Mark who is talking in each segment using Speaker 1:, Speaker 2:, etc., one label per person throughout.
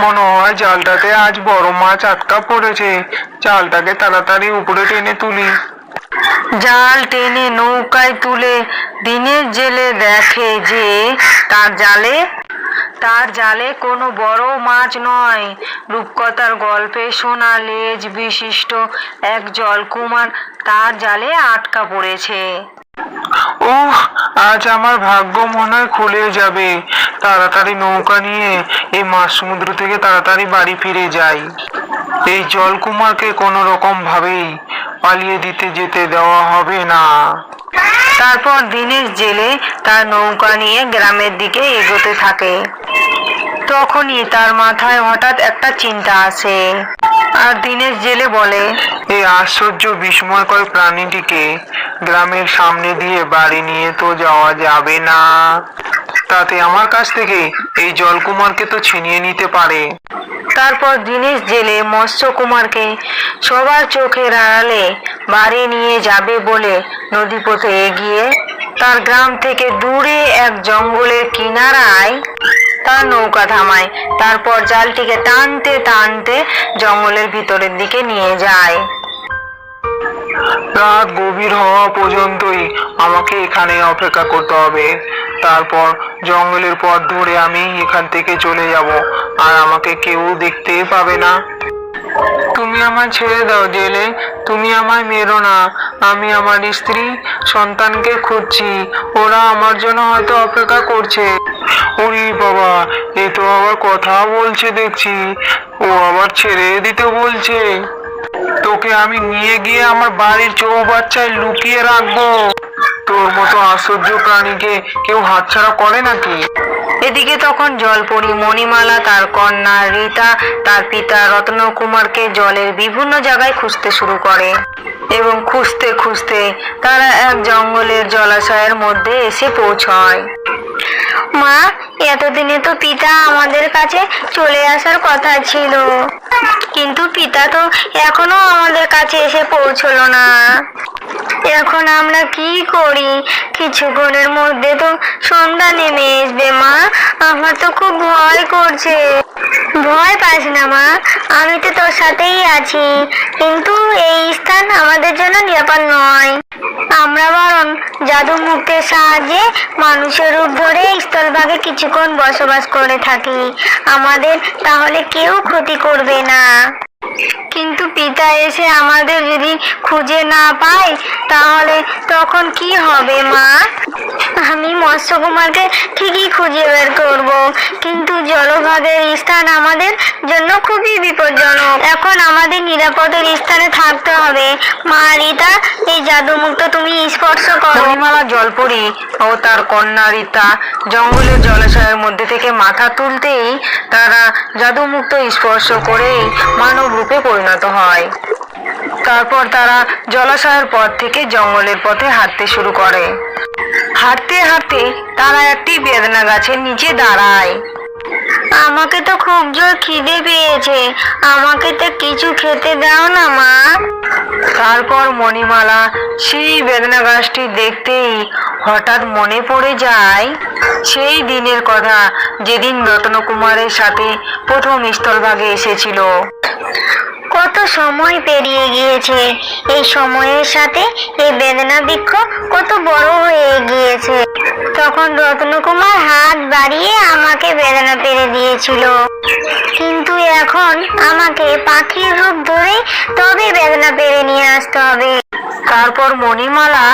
Speaker 1: মনে হয় জালটাতে আজ বড় মাছ আটকা পড়েছে। জালটাকে তাড়াতাড়ি উপরে টেনে তুলি।
Speaker 2: জাল টেনে নৌকায় তুলে দিনের জেলে দেখে যে তার জালে তার জালে কোনো বড় মাছ নয়। রূপকথার গল্পে শোনা লেজ বিশিষ্ট এক জলকুমার তার জালে আটকা পড়েছে।
Speaker 1: উহ আজ আমার ভাগ্য মনে হয় খুলে যাবে। তাড়াতাড়ি নৌকা নিয়ে এই মাছ সমুদ্র থেকে তাড়াতাড়ি বাড়ি ফিরে যাই। এই জলকুমারকে কোনো রকম ভাবেই পালিয়ে দিতে যেতে দেওয়া হবে না।
Speaker 2: তারপর দিনের জেলে তার নৌকা নিয়ে গ্রামের দিকে এগোতে থাকে। তখনই তার মাথায় হঠাৎ একটা চিন্তা আসে। আর দিনের জেলে বলে
Speaker 1: এই আশ্চর্য বিস্ময়কর প্রাণীটিকে গ্রামের সামনে দিয়ে বাড়ি নিয়ে তো যাওয়া যাবে না। তাতে আমার কাছ থেকে এই জলকুমারকে তো ছিনিয়ে নিতে পারে।
Speaker 2: তারপর দিনেশ জেলে মৎস্য কুমারকে সবার চোখের আড়ালে বাড়ি নিয়ে যাবে বলে নদীপথে এগিয়ে তার গ্রাম থেকে দূরে এক জঙ্গলের কিনারায় তার নৌকা থামায়। তারপর জালটিকে টানতে টানতে জঙ্গলের ভিতরের দিকে নিয়ে যায়।
Speaker 1: রাত গভীর হওয়া পর্যন্তই আমাকে এখানে অপেক্ষা করতে হবে। তারপর জঙ্গলের পথ ধরে আমি এখান থেকে চলে যাব। আর আমাকে কেউ দেখতে পাবে না। তুমি আমায় ছেড়ে দাও জেলে, তুমি আমায় মেরো না। আমি আমার স্ত্রী, সন্তানকে খুঁজছি। ওরা আমার জন্য হয়তো অপেক্ষা করছে। ওরে বাবা, এ তো আবার কথা বলছে দেখছি। ও আবার ছেড়ে দিতে বলছে। তোকে আমি নিয়ে গিয়ে আমার বাড়ির চৌবাচ্চায় লুকিয়ে রাখব। তোর মতো আশ্চর্য প্রাণীকে কেউ হাতছাড়া করে নাকি?
Speaker 2: এদিকে তখন জলপরি, মণিমালা, তার কন্যা রীতা, তার পিতা রত্নকুমারকে জলের বিভিন্ন জায়গায় খুঁজতে শুরু করে। এবং খুঁজতে খুঁজতে তারা এক জঙ্গলের জলাশয়ের মধ্যে এসে পৌঁছয়। মা এতদিনে তো পিতা আমাদের কাছে চলে আসার কথা ছিল। কিন্তু পিতা তো এখনও আমাদের কাছে এসে পৌঁছলো না। এখন আমরা কি করি? কিছুক্ষণের মধ্যে তো সন্ধ্যা নেমে আসবে, মা। আমার তো খুব ভয় করছে। ভয় পাস না, মা। আমি তো তোর সাথেই আছি। কিন্তু এই স্থান আমাদের জন্য নিরাপদ নয়। আমরা বরং জাদু মুক্তের সাহায্যে মানুষের রূপ ধরে স্থলভাগে কিছুক্ষণ বসবাস করে থাকি। আমাদের তাহলে কেউ ক্ষতি করবে না। কিন্তু পিতা এসে আমাদের যদি খুঁজে না পায়, তাহলে তখন কি হবে, মা? আমি মৎস্যকুমারকে ঠিকই খুঁজে বের করব, কিন্তু জলভাগের স্থান আমাদের জন্য খুবই বিপজ্জনক। এখন আমাদের নিরাপদের স্থানে থাকতে হবে। মা, রীতা এই জাদুমুক্ত তুমি স্পর্শ করো।
Speaker 1: মণিমালা জলপরি ও তার কন্যা রীতা জঙ্গলের জলাশয়ের মধ্যে থেকে মাথা তুলতেই তারা জাদুমুক্ত স্পর্শ করেই মানব রূপে পরিণত হয়। তারপর তারা জলাশয়ের পথ থেকে জঙ্গলের পথে হাঁটতে শুরু করে। হাঁটতে হাঁটতে তারা একটি বেদনা গাছের নিচে দাঁড়ায়।
Speaker 2: আমাকে তো খুব জোর খিদে পেয়েছে। আমাকে তো কিছু খেতে দাও না, মা।
Speaker 1: তারপর মণিমালা সেই বেদনা গাছটি দেখতেই হঠাৎ মনে পড়ে যায়, সেই দিনের কথা যেদিন রত্নকুমারের সাথে প্রথম স্থলভাগে এসেছিল।
Speaker 2: কত সময় পেরিয়ে গিয়েছে। এই সময়ের সাথে এই বেদনা বৃক্ষ কত বড় হয়ে গিয়েছে। তখন রত্নকুমার হাত বাড়িয়ে আমাকে বেদনা পেরে দিয়েছিল। কিন্তু এখন আমাকে পাখির রূপ ধরে তবে বেদনা পেরে নিয়ে আসতে হবে।
Speaker 1: তারপর মণিমালা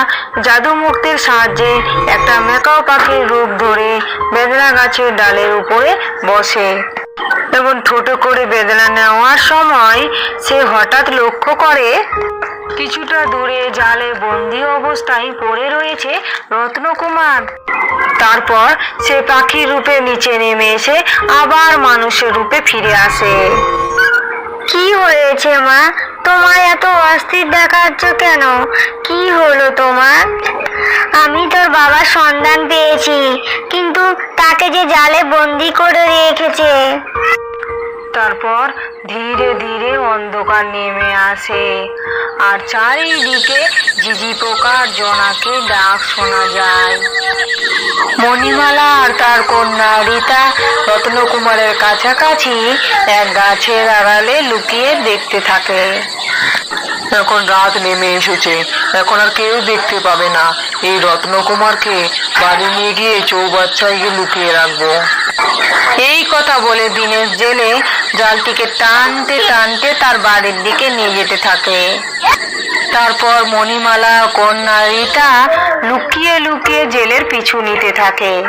Speaker 1: জাদু মুক্তির সাহায্যে একটা মেকাও পাখির রূপ ধরে বেদনা গাছের ডালের উপরে বসে। এবং ঠোঁটো করে বেদনা নেওয়ার সময় সে হঠাৎ লক্ষ্য করে, কিছুটা দূরে জালে বন্দি অবস্থায় পড়ে রয়েছে রত্নকুমার। তারপর সে পাখির রূপে নিচে নেমে এসে আবার মানুষের রূপে ফিরে আসে।
Speaker 2: কি হয়েছে মা? তোমার এত অস্থির দেখাচ্ছ কেন? কি হলো তোমার? আমি তোর বাবার সন্ধান পেয়েছি, কিন্তু তাকে যে জালে বন্দি করে রেখেছে।
Speaker 3: তারপর ধীরে ধীরে অন্ধকার নেমে আসে, আর চারিদিকে ঝিঝি পোকার জনাকে ডাক শোনা যায়। মণিমালা আর তার কন্যা রীতা রত্নকুমারের কাছাকাছি এক গাছের আড়ালে লুকিয়ে দেখতে থাকে।
Speaker 1: এখন রাত নেমে এসেছে। এখন আর কেউ দেখতে পাবে না। এই রত্নকুমারকে বাড়ি নিয়ে গিয়ে চৌবাচ্চায় লুকিয়ে রাখব।
Speaker 3: এই কথা বলে দিনের জেলে জালটিকে টানতে টানতে তার বাড়ির দিকে নিয়ে যেতে থাকে। তারপর মণিমালা কন্যা রীতা লুকিয়ে লুকিয়ে জেলের পিছু নিতে থাকে।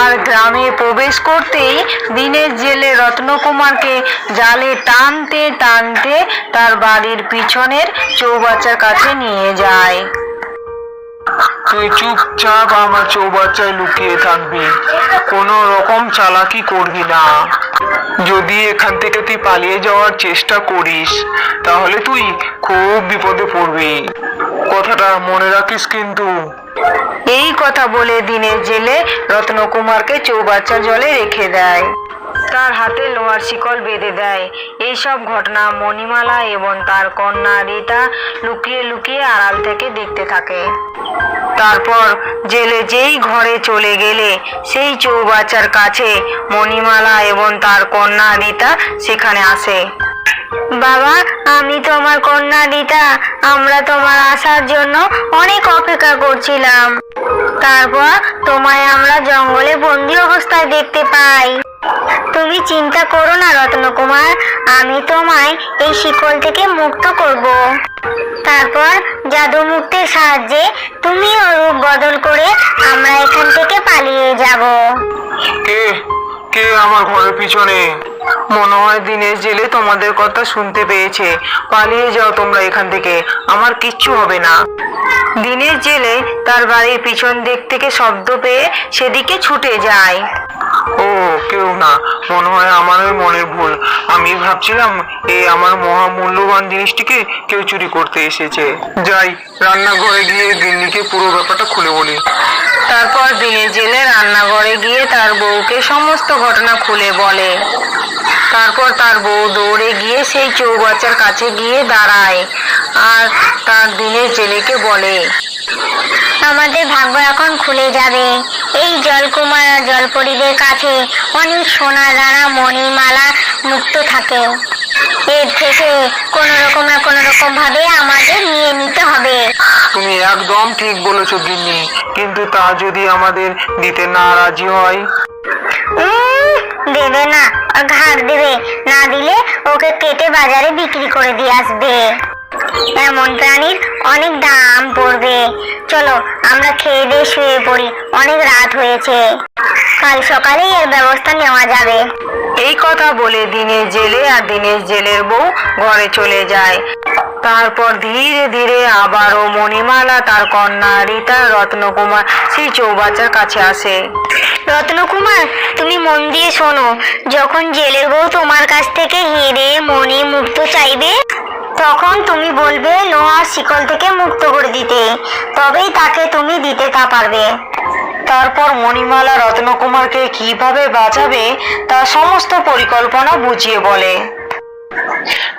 Speaker 3: আর গ্রামে প্রবেশ করতেই দিনের জেলে রত্নকুমারকে জালে টানতে টানতে তার বাড়ির পিছনের চৌবাচ্চার কাছে নিয়ে যায়।
Speaker 1: তুই চুপচাপ আমার চৌবাচ্চায় লুকিয়ে থাকবি। কোনো রকম চালাকি করবি না। যদি এখান থেকে তুই পালিয়ে যাওয়ার চেষ্টা করিস, তাহলে তুই খুব বিপদে পড়বি। কথাটা মনে রাখিস কিন্তু।
Speaker 3: এই কথা বলে দিনের জেলে রত্নকুমারকে চৌবাচ্চা জলে রেখে দেয়। তার হাতে লোহার শিকল বেঁধে দেয়। এইসব ঘটনা মণিমালা এবং তার কন্যা রীতা লুকিয়ে লুকিয়ে আড়াল থেকে দেখতে থাকে। তারপর জেলে যেই ঘরে চলে গেলে, সেই চৌবাচ্চার কাছে মণিমালা এবং তার কন্যা রীতা সেখানে আসে। বাবা, আমি তোমার কন্যা রীতা। আমরা তোমার আসার জন্য অনেক অপেক্ষা করছিলাম। তারপর তোমায় আমরা জঙ্গলে বন্দি অবস্থায় দেখতে পাই। তুমি চিন্তা করো না, রত্নকুমার। আমি তোমায় এই শিকল থেকে মুক্ত করব। তারপর জাদু মুক্তের সাহায্যে তুমিও রূপ বদল করে আমরা এখান থেকে পালিয়ে যাব।
Speaker 1: কে? কে আমার ঘরের পিছনে? মনে হয় দিনের জেলে তোমাদের কথা শুনতে পেয়েছে। পালিয়ে যাও তোমরা এখান থেকে। আমার কিচ্ছু হবে না।
Speaker 3: দিনের জেলে তার বাড়ির পিছন দিক থেকে শব্দ পেয়ে সেদিকে ছুটে যায়।
Speaker 1: ও, কেউ না। মনে হয় আমার মনের ভুল। আমি ভাবছিলাম, এই আমার মহামূল্যবান জিনিসটিকে কেউ চুরি করতে এসেছে। যাই, রান্নাঘরে গিয়ে গিন্নিকে পুরো ব্যাপারটা খুলে বলি।
Speaker 3: তারপর দিনে জেলে রান্নাঘরে গিয়ে তার বউকে সমস্ত ঘটনা খুলে বলে। তারপর তার বউ দৌড়ে গিয়ে সেই চৌবাচ্চার কাছে গিয়ে দাঁড়ায়। আর তার দিনের জেলেকে বলে।
Speaker 2: আমাদের ভাগ্য এখন খুলে যাবে। এই জলকুমার আর জলপরীদের কাছে অনেক সোনা দানা মণিমালা মুক্ত থাকে। এর থেকে কোন রকম না কোন রকম ভাবে আমাদের নিয়ে নিতে হবে।
Speaker 1: তুমি একদম ঠিক বলেছ গিন্নি। কিন্তু তা যদি আমাদের দিতে না রাজি হয়?
Speaker 2: দেবে না ঘাট দেবে। না দিলে ওকে কেটে বাজারে বিক্রি করে দিয়ে আসবে। এমন প্রাণীর অনেক দাম পড়বে। চলো আমরা খেয়ে দিয়ে শুয়ে পড়ি। অনেক রাত হয়েছে। কাল সকালেই এর ব্যবস্থা নেওয়া যাবে।
Speaker 3: এই কথা বলে দিনের জেলে আর দিনের জেলের বউ ঘরে চলে যায়। তারপর ধীরে ধীরে আবারও মণিমালা তার কন্যা রীতা রত্নকুমার সেই চৌবাচ্চার কাছে আসে।
Speaker 2: রত্নকুমার তুমি মন দিয়ে শোনো যখন জেলের বউ তোমার কাছ থেকে হেরে মনে মুক্ত চাইবে তখন তুমি বলবে লোহার শিকল থেকে মুক্ত করে দিতে। তবেই তাকে তুমি দিতে তা পারবে।
Speaker 3: তারপর মণিমালা রত্নকুমারকে কীভাবে বাঁচাবে, তা সমস্ত পরিকল্পনা বুঝিয়ে বলে।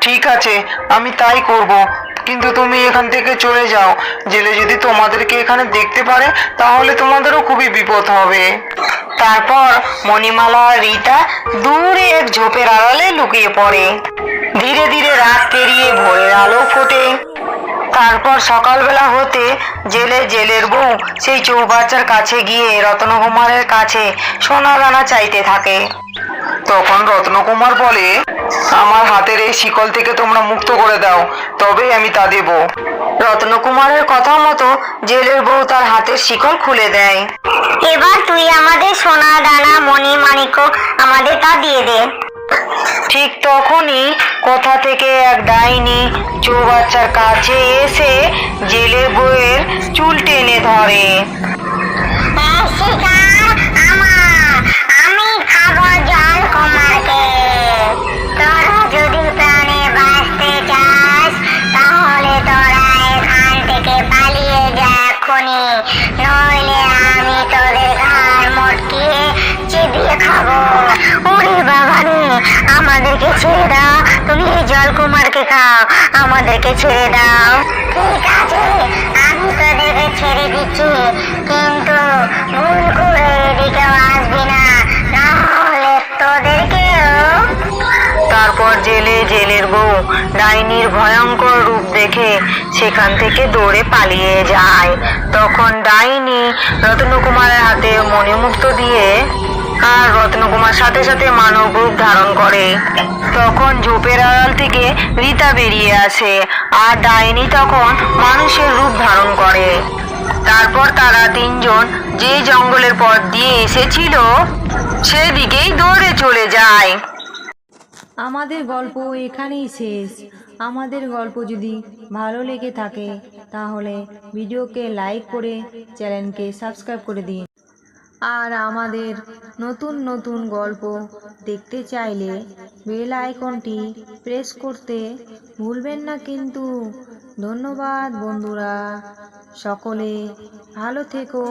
Speaker 1: ঠিক আছে, আমি তাই করব। কিন্তু তুমি এখান থেকে চলে যাও। জেলে যদি তোমাদেরকে এখানে দেখতে পারে, তাহলে তোমাদেরও খুবই বিপদ হবে।
Speaker 3: তারপর মণিমালা আর রীতা দূরে এক ঝোপের আড়ালে লুকিয়ে পড়ে। ধীরে ধীরে রাত পেরিয়ে ভোরের আলো ফোটে। তারপর সকালবেলা হতে জেলে জেলের বউ সেই চৌবাচ্চার কাছে গিয়ে রত্নকুমারের কাছে সোনা দানা চাইতে থাকে।
Speaker 1: তখন রত্নকুমার বলে, আমার হাতের এই শিকল থেকে তোমরা মুক্ত করে দাও, তবেই আমি তা দেব।
Speaker 3: রত্নকুমারের কথা মতো জেলের বউ তার হাতের শিকল খুলে দেয়।
Speaker 2: এবার তুই আমাদের সোনা দানা, মণি, মাণিক্য আমাদের তা দিয়ে দে।
Speaker 3: ঠিক তখনই কোথা থেকে এক ডাইনি চৌবাচ্চার কাছে এসে জেলে বউয়ের চুল টেনে ধরে।
Speaker 2: আমাদেরকে ছেড়ে দাও। তুমি এই জলকুমারকে খাও, আমাদেরকে ছেড়ে দাও। ঠিক আছে, আমি তোদেরকে ছেড়ে দিচ্ছি, কিন্তু ভুল করে এদিকেও আসবি না। না হলে তোদেরকেও
Speaker 3: তারপর জেলে জেলের বউ ডাইনির ভয়ঙ্কর রূপ দেখে সেখান থেকে দৌড়ে পালিয়ে যায়। তখন ডাইনি রত্নকুমারের হাতে মণিমুক্ত দিয়ে আর রত্নকুমার সাথে সাথে মানব রূপ ধারণ করে। তখন ঝোপের আড়াল থেকে রীতা বেরিয়ে আসে আর ডাইনি তখন মানুষের রূপ ধারণ করে। তারপর তারা তিনজন যে জঙ্গলের পথ দিয়ে এসেছিল, সেদিকেই দৌড়ে চলে যায়।
Speaker 4: আমাদের গল্প এখানেই শেষ। আমাদের গল্প যদি ভালো লেগে থাকে, তাহলে ভিডিওকে লাইক করে চ্যানেলকে সাবস্ক্রাইব করে দিন। আর আমাদের নতুন নতুন গল্প দেখতে চাইলে বেল আইকনটি প্রেস করতে ভুলবেন না কিন্তু। ধন্যবাদ বন্ধুরা, সকলে ভালো থেকো।